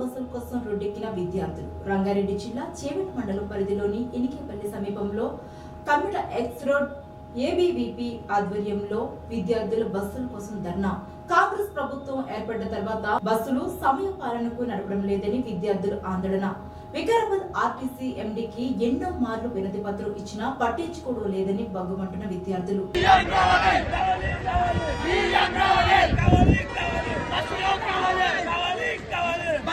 బస్సుల కోసం రోడ్డెక్కిన విద్యార్థులు. రంగారెడ్డి జిల్లా చేవెట్ మండలం పరిధిలోని ఇనికేపల్లి సమీపంలో కంప్యూటర్ ఎక్స్ రోడ్ ఏబీవీపీ ఆధ్వర్యంలో విద్యార్థులు బస్సుల కోసం ధర్నా. కాంగ్రెస్ ప్రభుత్వం ఏర్పడ్డ తర్వాత బస్సులు సమయ పాలనకు నడపడం లేదని విద్యార్థులు ఆందోళన. వికారాబాద్ ఆర్టీసీ ఎండీకి ఎన్నో మార్లు వినతి పత్రం ఇచ్చినా పట్టించుకోవడం లేదని బగ్గుమంటున్న విద్యార్థులు.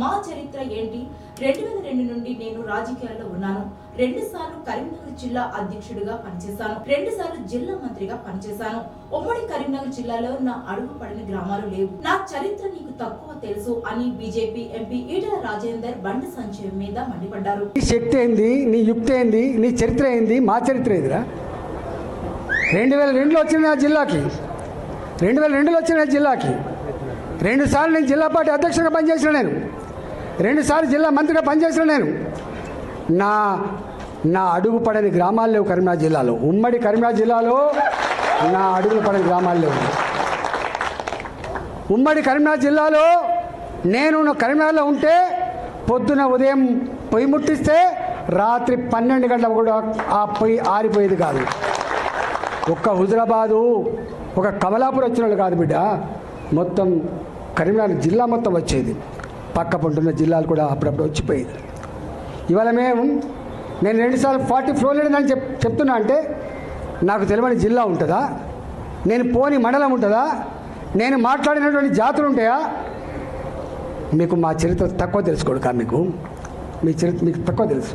మా చరిత్ర ఏంటి? రెండు వేల రెండు నుండి నేను రాజకీయాల్లో ఉన్నాను. రెండు సార్లు కరీంనగర్ జిల్లా అధ్యక్షుడిగా పనిచేశాను. రెండు సార్లు జిల్లా మంత్రిగా పనిచేశాను. ఉమ్మడి కరీంనగర్ జిల్లాలో నా అడుగు పడిన గ్రామాలు లేవు. నా చరిత్ర నీకు తక్కువ తెలుసు అని బీజేపీ ఎంపీ ఈటల రాజేందర్ బండి సంచయం మీద మండిపడ్డారు. నీ శక్తి ఏంది? నీ యుక్తి ఏంది? నీ చరిత్ర ఏంది? మా చరిత్ర ఏదిరా? రెండు వేల రెండులో వచ్చిన నా జిల్లాకి. రెండు వేల రెండులో వచ్చిన నా జిల్లాకి. రెండుసార్లు నేను జిల్లా పార్టీ అధ్యక్షుడిగా పనిచేసిన నేను. రెండుసార్లు జిల్లా మంత్రిగా పనిచేసిన నేను. నా నా అడుగు పడని గ్రామాలు లేవు కరీంనగర్ జిల్లాలో. ఉమ్మడి కరీంనగర్ జిల్లాలో నా అడుగులు పడని గ్రామాలు లేవు. ఉమ్మడి కరీంనగర్ జిల్లాలో నేను కరీంనగర్లో ఉంటే పొద్దున ఉదయం పొయ్యి ముట్టిస్తే రాత్రి పన్నెండు గంటల కూడా ఆ పొయ్యి ఆరిపోయేది కాదు. ఒక్క హుజరాబాదు ఒక కమలాపూర్ వచ్చిన వాళ్ళు కాదు బిడ్డ. మొత్తం కరీంనగర్ జిల్లా మొత్తం వచ్చేది. పక్క పంటున్న జిల్లాలు కూడా అప్పుడప్పుడు వచ్చిపోయేది. ఇవాళ మేము నేను రెండుసార్లు ఫార్టీ ఫ్లోర్ లేదని చెప్ చెప్తున్నా అంటే నాకు తెలియని జిల్లా ఉంటుందా? నేను పోని మండలం ఉంటుందా? నేను మాట్లాడినటువంటి జాతులు ఉంటాయా? మీకు మా చరిత్ర తక్కువ తెలుసుకోడు కా మీకు? మీ చరిత్ర మీకు తక్కువ తెలుసు.